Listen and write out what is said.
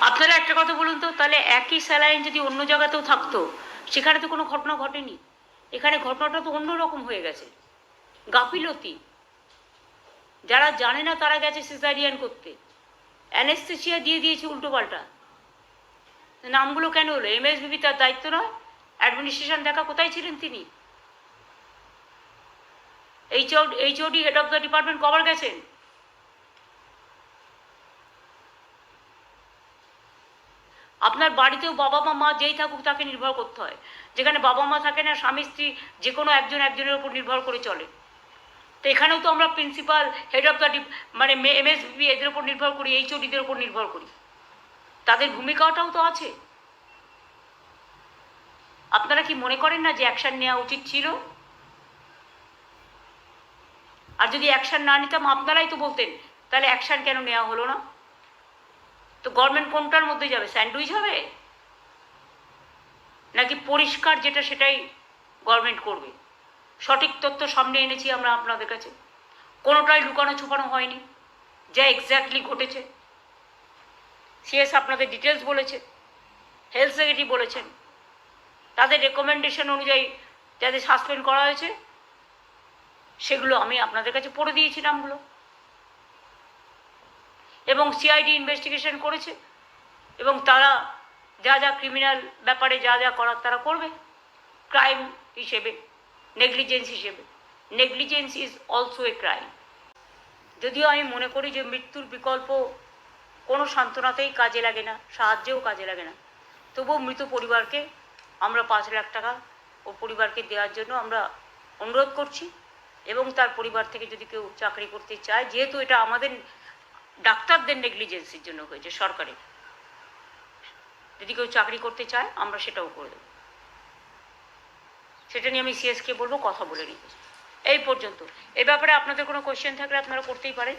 আপনারা একটা কথা বলুন তো, তাহলে একই স্যালাইন যদি অন্য জায়গাতেও থাকতো, সেখানে তো কোনো ঘটনা ঘটেনি। এখানে ঘটনাটা তো অন্যরকম হয়ে গেছে। গাফিলতি। যারা জানে না তারা গেছে সিজারিয়ান করতে। অ্যানেস্থেসিয়া দিয়ে দিয়েছে উল্টোপাল্টা নামগুলো কেন হলো? এমএসবিবি তার দায়িত্ব নয়? অ্যাডমিনিস্ট্রেশন দেখা কোথায় ছিলেন তিনি? H O H O D head of the department কবার গেছেন? আপনার বাড়িতেও বাবা মা মা যেই থাকুক তাকে নির্ভর করতে হয়। যেখানে বাবা মা থাকে না, স্বামী, স্ত্রী যে কোনো একজন একজনের উপর নির্ভর করে চলে। তো এখানেও তো আমরা প্রিন্সিপাল হেড অফ দ্য মানে এমএসবি এদের উপর নির্ভর করি এইচওডিদের উপর নির্ভর করি। তাদের ভূমিকাটাও তো আছে। আপনারা কি মনে করেন না যে অ্যাকশন নেওয়া উচিত ছিল? আর যদি অ্যাকশন না নিতাম, আপনারাই তো বলতেন, তাহলে অ্যাকশন কেন নেওয়া হলো না? তো গভর্নমেন্ট কোনটার মধ্যে যাবে? স্যান্ডউইচ হবে? নাকি পরিষ্কার যেটা সেটাই গভর্নমেন্ট করবে? সঠিক তথ্য সামনে এনেছি আমরা আপনাদের কাছে। কোনোটাই লুকানো ছুপানো হয়নি। যা এক্স্যাক্টলি ঘটেছে। সিএস আপনাদের ডিটেলস বলেছে। হেলথ সেক্রেটারি বলেছেন। তাদের রেকমেন্ডেশন অনুযায়ী যাদের সাসপেন্ড করা হয়েছে, সেগুলো আমি আপনাদের কাছে পড়ে দিয়েছি নামগুলো। এবং সিআইডি ইনভেস্টিগেশন করেছে। এবং তারা যা যা ক্রিমিনাল ব্যাপারে যা যা করার তারা করবে। ক্রাইম হিসেবে নেগলিজেন্স হিসেবে। Negligence is also a crime যদিও আমি মনে করি যে মৃত্যুর বিকল্প কোনো সান্ত্বনাতেই কাজে লাগে না, সাহায্যেও কাজে লাগে না। তবুও মৃত পরিবারকে আমরা পাঁচ লাখ টাকা ও পরিবারকে দেওয়ার জন্য আমরা অনুরোধ করছি। এবং তার পরিবার থেকে যদি কেউ চাকরি করতে চায়, যেহেতু এটা আমাদের ডাক্তারদের নেগলিজেন্সির জন্য হয়েছে সরকারের। যদি কেউ চাকরি করতে চায়, আমরা সেটাও করে দেবো। সেটা নিয়ে আমি সিএসকে বলব, কথা বলে নিব। এই পর্যন্ত। এ ব্যাপারে আপনাদের কোনো কোয়েশ্চেন থাকলে আপনারা করতেই পারেন।